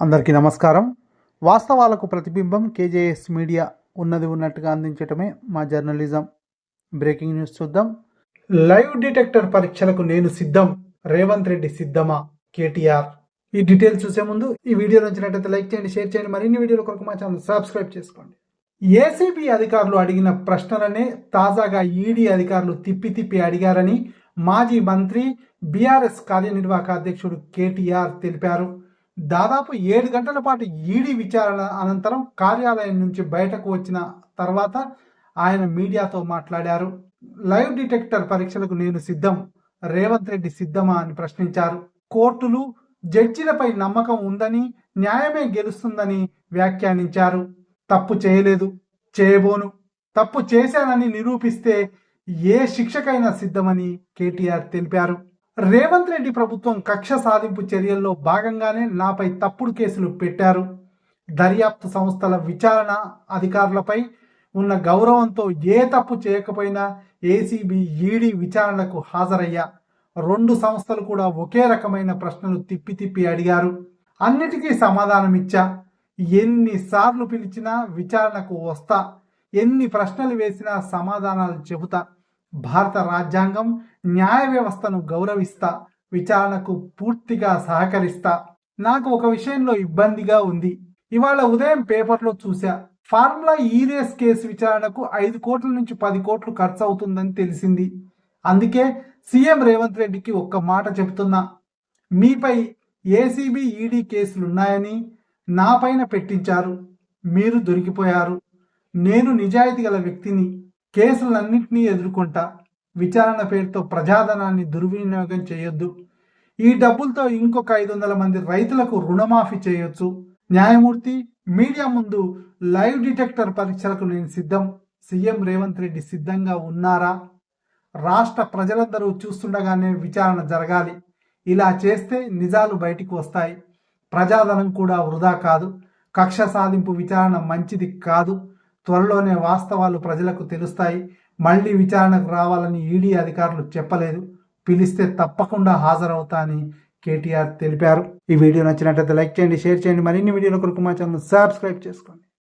అందరికీ నమస్కారం. వాస్తవాలకు ప్రతిబింబం కేజేఎస్ మీడియా ఉన్నది ఉన్నట్టుగా అందించటమే మా జర్నలిజం. బ్రేకింగ్ న్యూస్ చూద్దాం. లైవ్ డిటెక్టర్ పరీక్షలకు నేను సిద్ధం. రేవంత్ రెడ్డి సిద్ధమా? కేటీఆర్. ఈ డీటెయిల్స్ చూసే ముందు ఈ వీడియో నచ్చినట్లయితే లైక్ చేయండి షేర్ చేయండి మరిన్ని వీడియోల కొరకు మా ఛానల్ సబ్స్క్రైబ్ చేసుకోండి. ఏసీబీ అధికారులు అడిగిన ప్రశ్నలనే తాజాగా ఈడీ అధికారులు తిప్పి తిప్పి అడిగారని మాజీ మంత్రి బీఆర్ఎస్ కార్యనిర్వాహక అధ్యక్షుడు కేటీఆర్ తెలిపారు. దాదాపు ఏడు గంటల పాటు ఈడీ విచారణ అనంతరం కార్యాలయం నుంచి బయటకు వచ్చిన తర్వాత ఆయన మీడియాతో మాట్లాడారు. లైవ్ డిటెక్టర్ పరీక్షలకు నేను సిద్ధం రేవంత్ రెడ్డి సిద్ధమా అని ప్రశ్నించారు. కోర్టులు జడ్జిలపై నమ్మకం ఉందని న్యాయమే గెలుస్తుందని వ్యాఖ్యానించారు. తప్పు చేయలేదు చేయబోను. తప్పు చేశానని నిరూపిస్తే ఏ శిక్షకైనా సిద్ధమని కేటీఆర్ తెలిపారు. రేవంత్ రెడ్డి ప్రభుత్వం కక్ష సాధింపు చర్యల్లో భాగంగానే నాపై తప్పుడు కేసులు పెట్టారు. దర్యాప్తు సంస్థల విచారణ అధికారులపై ఉన్న గౌరవంతో ఏ తప్పు చేయకపోయినా ఏసీబీ ఈడీ విచారణకు హాజరయ్యా. రెండు సంస్థలు కూడా ఒకే రకమైన ప్రశ్నలు తిప్పి తిప్పి అడిగారు. అన్నిటికీ సమాధానమిచ్చా. ఎన్నిసార్లు పిలిచినా విచారణకు వస్తా. ఎన్ని ప్రశ్నలు వేసినా సమాధానాలు చెబుతా. భారత రాజ్యాంగం న్యాయ వ్యవస్థను గౌరవిస్తా విచారణకు పూర్తిగా సహకరిస్తా. నాకు ఒక విషయంలో ఇబ్బందిగా ఉంది. ఇవాళ ఉదయం పేపర్లో చూశా ఫార్ములా ఈరియస్ కేసు విచారణకు ఐదు కోట్ల నుంచి పది కోట్లు ఖర్చు అవుతుందని తెలిసింది. అందుకే సీఎం రేవంత్ రెడ్డికి ఒక్క మాట చెబుతున్నా మీపై ఏసీబీ ఈడీ కేసులున్నాయని నా పైన పెట్టించారు. మీరు దొరికిపోయారు. నేను నిజాయితీ గల వ్యక్తిని. కేసులన్నింటినీ ఎదుర్కొంటా విచారణ పేరుతో ప్రజాధనాన్ని దుర్వినియోగం చేయొద్దు. ఈ డబ్బులతో ఇంకొక ఐదు వందల మంది రైతులకు రుణమాఫీ చేయొచ్చు. న్యాయమూర్తి మీడియా ముందు లైవ్ డిటెక్టర్ పరీక్షలకు నేను సిద్ధం. సీఎం రేవంత్ రెడ్డి సిద్ధంగా ఉన్నారా? రాష్ట్ర ప్రజలందరూ చూస్తుండగానే విచారణ జరగాలి. ఇలా చేస్తే నిజాలు బయటికి వస్తాయి. ప్రజాధనం కూడా వృధా కాదు. కక్ష సాధింపు విచారణ మంచిది కాదు. త్వరలోనే వాస్తవాలు ప్రజలకు తెలుస్తాయి. మళ్ళీ విచారణకు రావాలని ఈడీ అధికారులు చెప్పలేదు. పిలిస్తే తప్పకుండా హాజరవుతా అని కేటీఆర్ తెలిపారు. ఈ వీడియో నచ్చినట్లయితే లైక్ చేయండి షేర్ చేయండి. మరిన్ని వీడియోల కొరకు మా ఛానల్ సబ్స్క్రైబ్ చేసుకోండి.